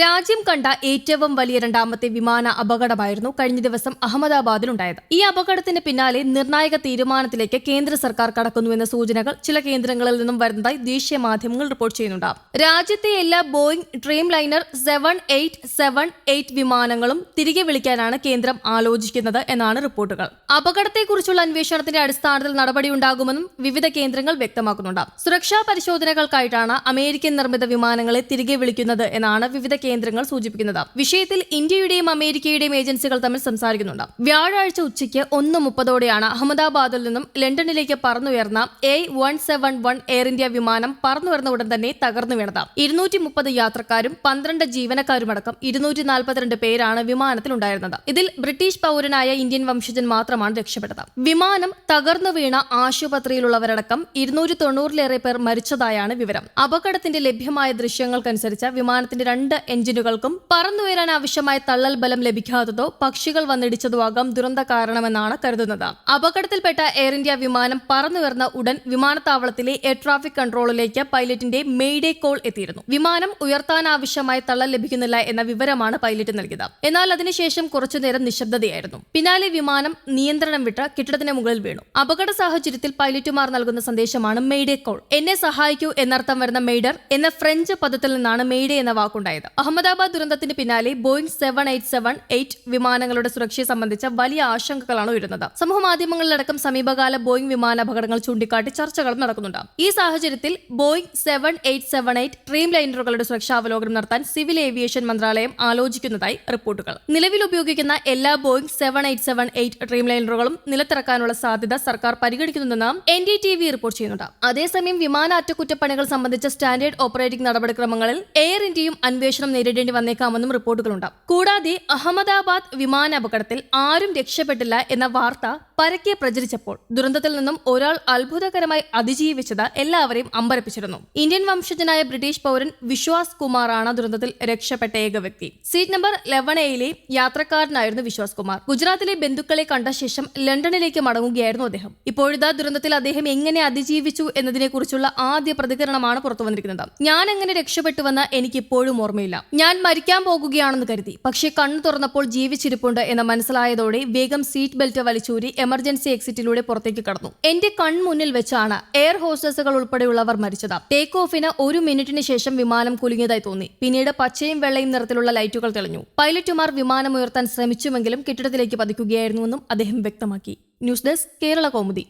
രാജ്യം കണ്ട ഏറ്റവും വലിയ രണ്ടാമത്തെ വിമാന അപകടമായിരുന്നു കഴിഞ്ഞ ദിവസം അഹമ്മദാബാദിൽ ഉണ്ടായത് ഈ അപകടത്തിന് പിന്നാലെ നിർണായക തീരുമാനത്തിലേക്ക് കേന്ദ്ര സർക്കാർ കടക്കുന്നുവെന്ന സൂചനകൾ ചില കേന്ദ്രങ്ങളിൽ നിന്നും വരുന്നതായി ദേശീയ മാധ്യമങ്ങൾ റിപ്പോർട്ട് ചെയ്യുന്നുണ്ട്. രാജ്യത്തെ എല്ലാ Boeing dreamliner seven eight seven eight വിമാനങ്ങളും തിരികെ വിളിക്കാനാണ് കേന്ദ്രം ആലോചിക്കുന്നത് എന്നാണ് റിപ്പോർട്ടുകൾ. അപകടത്തെക്കുറിച്ചുള്ള അന്വേഷണത്തിന്റെ അടിസ്ഥാനത്തിൽ നടപടിയുണ്ടാകുമെന്നും വിവിധ കേന്ദ്രങ്ങൾ വ്യക്തമാക്കുന്നുണ്ട്. സുരക്ഷാ പരിശോധനകൾക്കായിട്ടാണ് അമേരിക്കൻ നിർമ്മിത വിമാനങ്ങളെ തിരികെ വിളിക്കുന്നത് എന്നാണ് വിവിധ കേന്ദ്രങ്ങൾ സൂചിപ്പിക്കുന്നത്. വിഷയത്തിൽ ഇന്ത്യയുടെയും അമേരിക്കയുടെയും ഏജൻസികൾ തമ്മിൽ സംസാരിക്കുന്നുണ്ട്. വ്യാഴാഴ്ച ഉച്ചയ്ക്ക് ഒന്ന് മുപ്പതോടെയാണ് അഹമ്മദാബാദിൽ നിന്നും ലണ്ടനിലേക്ക് പറന്നുയർന്ന A one seven one Air India വിമാനം പറന്നുയർന്ന ഉടൻ തന്നെ തകർന്നു വീണത്. ഇരുന്നൂറ്റി മുപ്പത് യാത്രക്കാരും പന്ത്രണ്ട് ജീവനക്കാരുമടക്കം ഇരുന്നൂറ്റി നാൽപ്പത്തിരണ്ട് പേരാണ് വിമാനത്തിൽ ഉണ്ടായിരുന്നത്. ഇതിൽ ബ്രിട്ടീഷ് പൗരനായ ഇന്ത്യൻ വംശജൻ മാത്രമാണ് രക്ഷപ്പെട്ടത്. വിമാനം തകർന്നു വീണ ആശുപത്രിയിലുള്ളവരടക്കം ഇരുന്നൂറ്റി തൊണ്ണൂറിലേറെ പേർ മരിച്ചതായാണ് വിവരം. അപകടത്തിന്റെ ലഭ്യമായ ദൃശ്യങ്ങൾക്കനുസരിച്ച് വിമാനത്തിന്റെ രണ്ട് എഞ്ചിനുകൾക്കും പറന്നുയരാൻ ആവശ്യമായ തള്ളൽ ബലം ലഭിക്കാത്തതോ പക്ഷികൾ വന്നിടിച്ചതോ ആകാം ദുരന്ത കാരണമെന്നാണ് കരുതുന്നത്. അപകടത്തിൽപ്പെട്ട എയർ ഇന്ത്യ വിമാനം പറന്നുയർന്ന ഉടൻ വിമാനത്താവളത്തിലെ എയർ ട്രാഫിക് കൺട്രോളിലേക്ക് പൈലറ്റിന്റെ മെയ്ഡേ കോൾ എത്തിയിരുന്നു. വിമാനം ഉയർത്താനാവശ്യമായ തള്ളൽ ലഭിക്കുന്നില്ല എന്ന വിവരമാണ് പൈലറ്റ് നൽകിയത്. എന്നാൽ അതിനുശേഷം കുറച്ചുനേരം നിശബ്ദതയായിരുന്നു. പിന്നാലെ വിമാനം നിയന്ത്രണം വിട്ട് കെട്ടിടത്തിന് മുകളിൽ വീണു. അപകട സാഹചര്യത്തിൽ പൈലറ്റുമാർ നൽകുന്ന സന്ദേശമാണ് മെയ്ഡേ കോൾ എന്നെ സഹായിക്കൂ എന്നർത്ഥം വരുന്ന മെയ്ഡർ എന്ന ഫ്രഞ്ച് പദത്തിൽ നിന്നാണ് മെയ്ഡേ എന്ന വാക്കുണ്ടായത്. അഹമ്മദാബാദ് ദുരന്തത്തിന് പിന്നാലെ Boeing seven eight seven eight വിമാനങ്ങളുടെ സുരക്ഷയെ സംബന്ധിച്ച വലിയ ആശങ്കകളാണ് ഉയരുന്നത്. സമൂഹ മാധ്യമങ്ങളിലടക്കം സമീപകാല ബോയിങ് വിമാന അപകടങ്ങൾ ചൂണ്ടിക്കാട്ടി ചർച്ചകളും നടക്കുന്നുണ്ട്. ഈ സാഹചര്യത്തിൽ Boeing seven eight seven eight dream ലൈനറുകളുടെ സുരക്ഷാവലോകനം നടത്താൻ സിവിൽ ഏവിയേഷൻ മന്ത്രാലയം ആലോചിക്കുന്നതായി റിപ്പോർട്ടുകൾ. നിലവിൽ ഉപയോഗിക്കുന്ന എല്ലാ Boeing seven eight seven eight dream ലൈനറുകളും നിലത്തിറക്കാനുള്ള സാധ്യത സർക്കാർ പരിഗണിക്കുന്നുണ്ടെന്ന് N D T V report ചെയ്യുന്നുണ്ട്. അതേസമയം വിമാന അറ്റകുറ്റപ്പണികൾ സംബന്ധിച്ച സ്റ്റാൻഡേർഡ് ഓപ്പറേറ്റിംഗ് നടപടിക്രമങ്ങളിൽ എയർ ഇന്ത്യയും അന്വേഷണം നേരിടേണ്ടി വന്നേക്കാമെന്നും റിപ്പോർട്ടുകളുണ്ട് കൂടാതെ അഹമ്മദാബാദ് വിമാന അപകടത്തിൽ ആരും രക്ഷപ്പെട്ടില്ല എന്ന വാർത്ത പരക്കെ പ്രചരിച്ചപ്പോൾ ദുരന്തത്തിൽ നിന്നും ഒരാൾ അത്ഭുതകരമായി അതിജീവിച്ചത് എല്ലാവരെയും അമ്പരപ്പിച്ചിരുന്നു. ഇന്ത്യൻ വംശജനായ ബ്രിട്ടീഷ് പൗരൻ വിശ്വാസ് കുമാറാണ് ദുരന്തത്തിൽ രക്ഷപ്പെട്ട ഏക വ്യക്തി. സീറ്റ് നമ്പർ ലെവൻ എയിലെ യാത്രക്കാരനായിരുന്നു വിശ്വാസ് കുമാർ. ഗുജറാത്തിലെ ബന്ധുക്കളെ കണ്ട ശേഷം ലണ്ടനിലേക്ക് മടങ്ങുകയായിരുന്നു അദ്ദേഹം. ഇപ്പോഴിതാ ദുരന്തത്തിൽ അദ്ദേഹം എങ്ങനെ അതിജീവിച്ചു എന്നതിനെക്കുറിച്ചുള്ള ആദ്യ പ്രതികരണമാണ് പുറത്തു വന്നിരിക്കുന്നത്. ഞാൻ എങ്ങനെ രക്ഷപ്പെട്ടുവെന്ന് എനിക്ക് ഇപ്പോഴും ഓർമ്മയില്ല. ഞാൻ മരിക്കാൻ പോകുകയാണെന്ന് കരുതി. പക്ഷേ കണ്ണു തുറന്നപ്പോൾ ജീവിച്ചിരിപ്പുണ്ട് എന്ന് മനസ്സിലായതോടെ വേഗം സീറ്റ് ബെൽറ്റ് വലിച്ചൂരി എമർജൻസി എക്സിറ്റിലൂടെ പുറത്തേക്ക് കടന്നു. എന്റെ കൺമുന്നിൽ വെച്ചാണ് എയർ ഹോസ്റ്റസുകൾ ഉൾപ്പെടെയുള്ളവർ മരിച്ചത്. ടേക്ക് ഓഫിന് ഒരു മിനിറ്റിന് ശേഷം വിമാനം കുലുങ്ങിയതായി തോന്നി. പിന്നീട് പച്ചയും വെള്ളയും നിറത്തിലുള്ള ലൈറ്റുകൾ തെളിഞ്ഞു. പൈലറ്റുമാർ വിമാനം ഉയർത്താൻ ശ്രമിച്ചുവെങ്കിലും കെട്ടിടത്തിലേക്ക് പതിക്കുകയായിരുന്നുവെന്നും അദ്ദേഹം വ്യക്തമാക്കി. News desk Kerala Kaumudi.